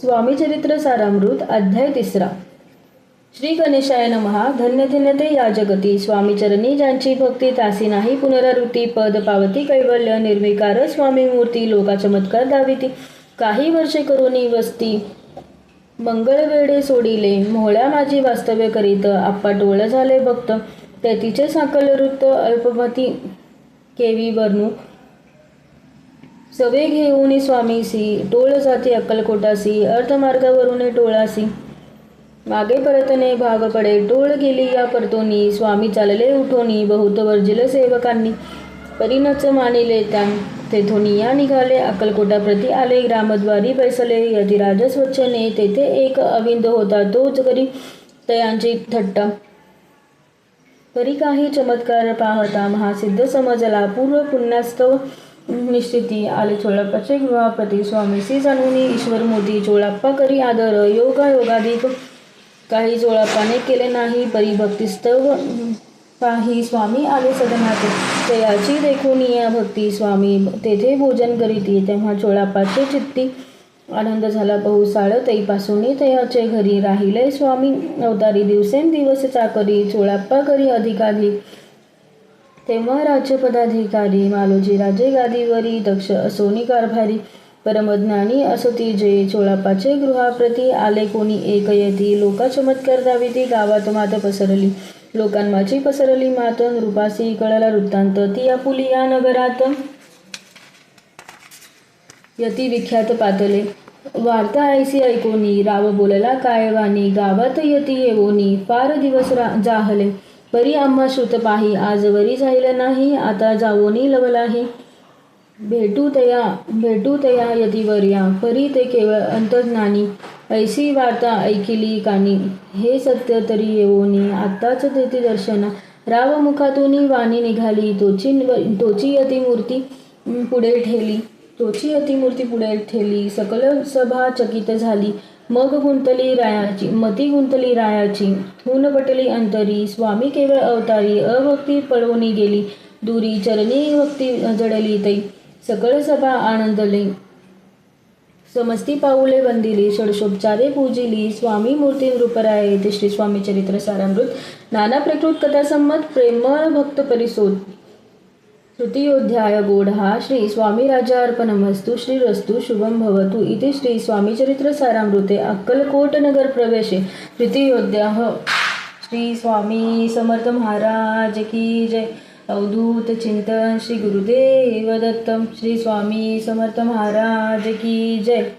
स्वामी चरित्र सारामृत अध्याय तिसरा. श्री गणेशाय नमहा धन्य धन्य ते या जगती. स्वामीचरणी ज्यांची भक्ती तासी नाही पुनरावृत्ती पद पावती कैवल्य निर्विकार स्वामी मूर्ती लोका चमत्कार दाविती. काही वर्षे करुणी वस्ती मंगळ वेडे सोडिले. मोहळ्या माझी वास्तव्य करीत. आप्पा टोळ झाले भक्त. तेथीचे साकल वृत्त अल्पमती केवी वर्णू सवे घेऊन स्वामीसी टोळ जाती अक्कलकोटासी अर्थमार्गावरून टोळासी मागे परतने भाग पडे टोळ गेली या परतोनी स्वामी चालले उठोनी बहुत वर्जिल सेवकांनी परिणच मानिले त्या तेथोनी या निघाले अक्कलकोटा प्रती आले ग्रामद्वारी बैसले यतिराज स्वच्छने तेथे एक अविंद होता तोच करी तयांची थट्टा. परी काही चमत्कार पाहता महासिद्ध समजला पूर्व पुण्यास्तव निश्चिती आले चोळाप्पाचे स्वामी स्वामीसी जाणून ईश्वर मोदी चोळाप्पा करी आदर योगा योगाधिक. काही चोळाप्पाने केले नाही परी भक्तिस्तव काही स्वामी आले सदनात. तयाची देखून या भक्ती स्वामी तेथे भोजन करीती. तेव्हा चोळाप्पाचे चित्ती आनंद झाला. बहुसाळ तैपासून तयाचे घरी राहिले स्वामी. अवतारी दिवसेंदिवस चाकरी चोळाप्पा करी अधिकाधिक. तेव्हा राज्यपदाधिकारी मालोजी राजे गादीवरी दक्ष असोनी कारभारी परमज्ञानी असती जे चोळापाचे गृहाप्रती आले कोणी एक येती लोका चमत्कार दाविती गावात मात पसरली लोकांमाची पसरली मात नृपासी कळला वृत्तांत ती आपुली या नगरात यती विख्यात पातले. वार्ता ऐसी ऐकोनी राव बोलला काय वाणी गावात यती येवोनी फार दिवस रा जाहले. परी आम्हा श्रुत पाही आजवरी जाईल नाही आता जावोनी लवलाही. भेटू तया भेटू तया यतीवर्या परी ते केवळ अंतर्ज्ञानी. ऐसी वार्ता ऐकिली कानी हे सत्य तरी येवोनी आत्ताच तेथे दर्शना. राव मुखातून वाणी निघाली तोची तोची यती मूर्ती पुढे ठेली. तोची अतिमूर्ती पुढे ठेली सकल सभा चकित झाली. मग गुंतली रायाची मती गुंतली रायाची. हून पटली अंतरी. स्वामी केवळ अवतारी अभक्ती पळवणी गेली. दुरी चरणी भक्ती जडली तै सकळ सभा आनंदले. समस्ती पाऊले वंदिली. षडशोपचारे पूजिली. स्वामी मूर्ती नृपराय ते श्री स्वामी चरित्र सारामृत. नाना प्रकृत कथा संमत. प्रेमळ भक्त परिशोध. तृतीयोध्याय गोढा श्री स्वामी राजार्पणमस्तु श्रीरस्तु शुभं भवतु. इति श्री स्वामी चरित्र सारामृते अक्कलकोट नगर प्रवेशे तृतीयोध्याय श्री स्वामी समर्थ महाराज की जय. अवधूत चिंतन श्री गुरुदेव दत्तम. श्री स्वामी समर्थ महाराज की जय.